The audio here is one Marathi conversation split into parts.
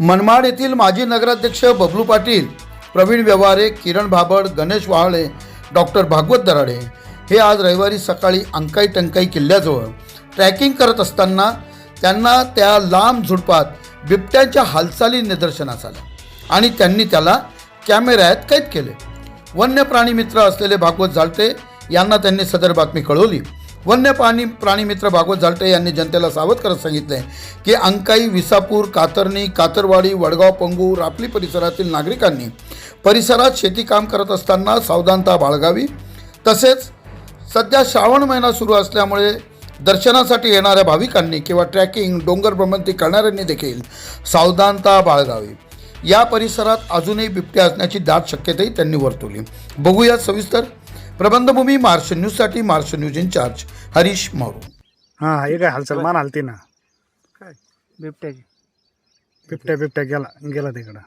मनमाड येथील माजी नगराध्यक्ष बबलू पाटील प्रवीण व्यवहारे किरण भाबड गणेश वाहळे डॉक्टर भागवत दराडे हे आज रविवारी सकाळी अंकाई टंकाई किल्ल्याजवळ ट्रॅकिंग करत असताना त्यांना त्या लांब झुडपात बिबट्यांच्या हालचाली निदर्शनास आल्या आणि त्यांनी त्याला कॅमेऱ्यात कैद केले. वन्य प्राणी मित्र असलेले भागवत झालते यांना त्यांनी सदर बातमी कळवली. वन्य प्राणी प्राणीमित्र भागवत झालटे यांनी जनतेला सावध करत सांगितले की अंकाई विसापूर कातरणी कातरवाडी वडगाव पंगू रापली परिसरातील नागरिकांनी परिसरात शेती काम करत असताना सावधानता बाळगावी. तसेच सध्या श्रावण महिना सुरू असल्यामुळे दर्शनासाठी येणाऱ्या भाविकांनी किंवा ट्रॅकिंग डोंगर भ्रमंती करणाऱ्यांनी देखील सावधानता बाळगावी. या परिसरात अजूनही बिबटे असण्याची दाट शक्यताही त्यांनी वर्तवली. बघूया सविस्तर प्रबंधभूमी महाराष्ट्र न्यूजसाठी महाराष्ट्र न्यूज इंचार्ज हरीश मारू. हा हे काय हालचाल? मान हालती ना. बिबट्याची. बिबट्या बिबट्या गेला गेला तिकडं.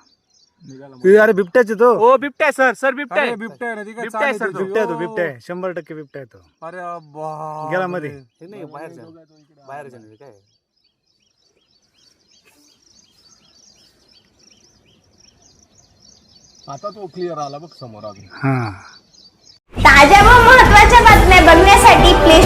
ए, अरे बिबट्याचे तो. ओ बिबट्या सर सर बिबट्या. आहे. बिबट्या ती काय आहे सर ती. बिबट्या तो बिबट्या आहे. शंभर टक्के बिबट्या आहे तो. अरे बाप गेला मध्ये. नाही नाही काय? आता तो क्लिअर आला बघ समोर अजून. हा. बघण्यासाठी प्ले